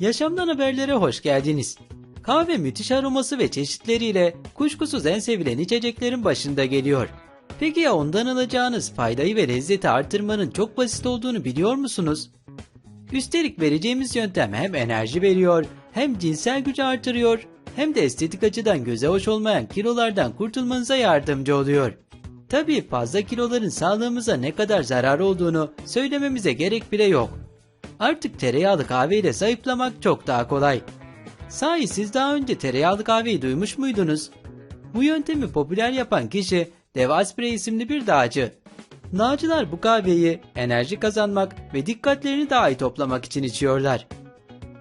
Yaşamdan haberlere hoş geldiniz. Kahve müthiş aroması ve çeşitleriyle kuşkusuz en sevilen içeceklerin başında geliyor. Peki ya ondan alacağınız faydayı ve lezzeti artırmanın çok basit olduğunu biliyor musunuz? Üstelik vereceğimiz yöntem hem enerji veriyor, hem cinsel gücü artırıyor, hem de estetik açıdan göze hoş olmayan kilolardan kurtulmanıza yardımcı oluyor. Tabii fazla kiloların sağlığımıza ne kadar zarar olduğunu söylememize gerek bile yok. Artık tereyağlı kahveyle zayıflamak çok daha kolay. Sahi siz daha önce tereyağlı kahveyi duymuş muydunuz? Bu yöntemi popüler yapan kişi Dev Asprey isimli bir dağcı. Dağcılar bu kahveyi enerji kazanmak ve dikkatlerini daha iyi toplamak için içiyorlar.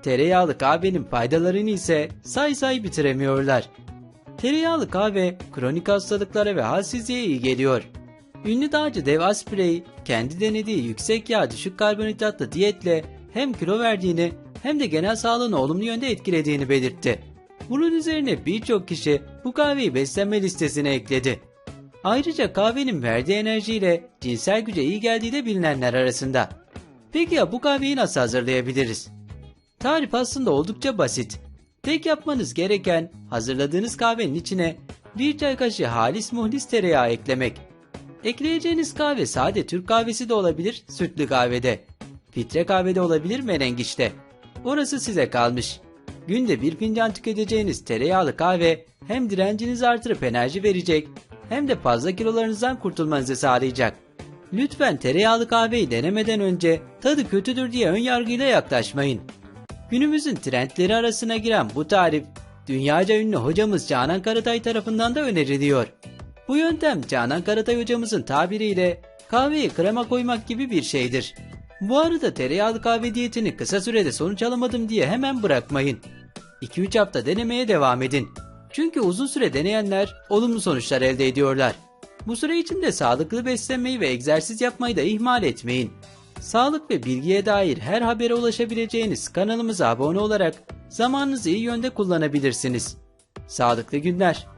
Tereyağlı kahvenin faydalarını ise say say bitiremiyorlar. Tereyağlı kahve kronik hastalıklara ve halsizliğe iyi geliyor. Ünlü dağcı Dev Asprey kendi denediği yüksek yağ düşük karbonhidratlı diyetle hem kilo verdiğini hem de genel sağlığını olumlu yönde etkilediğini belirtti. Bunun üzerine birçok kişi bu kahveyi beslenme listesine ekledi. Ayrıca kahvenin verdiği enerjiyle cinsel güce iyi geldiği de bilinenler arasında. Peki ya bu kahveyi nasıl hazırlayabiliriz? Tarif aslında oldukça basit. Tek yapmanız gereken hazırladığınız kahvenin içine bir çay kaşığı halis muhlis tereyağı eklemek. Ekleyeceğiniz kahve sade Türk kahvesi de olabilir, sütlü kahvede. Filtre kahvede olabilir, menengiçte. Orası size kalmış. Günde bir fincan tüketeceğiniz tereyağlı kahve hem direncinizi artırıp enerji verecek hem de fazla kilolarınızdan kurtulmanızı sağlayacak. Lütfen tereyağlı kahveyi denemeden önce tadı kötüdür diye ön yargıyla yaklaşmayın. Günümüzün trendleri arasına giren bu tarif dünyaca ünlü hocamız Canan Karatay tarafından da öneriliyor. Bu yöntem Canan Karatay hocamızın tabiriyle kahveye krema koymak gibi bir şeydir. Bu arada tereyağlı kahve diyetini kısa sürede sonuç alamadım diye hemen bırakmayın. 2-3 hafta denemeye devam edin. Çünkü uzun süre deneyenler olumlu sonuçlar elde ediyorlar. Bu süre içinde sağlıklı beslenmeyi ve egzersiz yapmayı da ihmal etmeyin. Sağlık ve bilgiye dair her habere ulaşabileceğiniz kanalımıza abone olarak zamanınızı iyi yönde kullanabilirsiniz. Sağlıklı günler.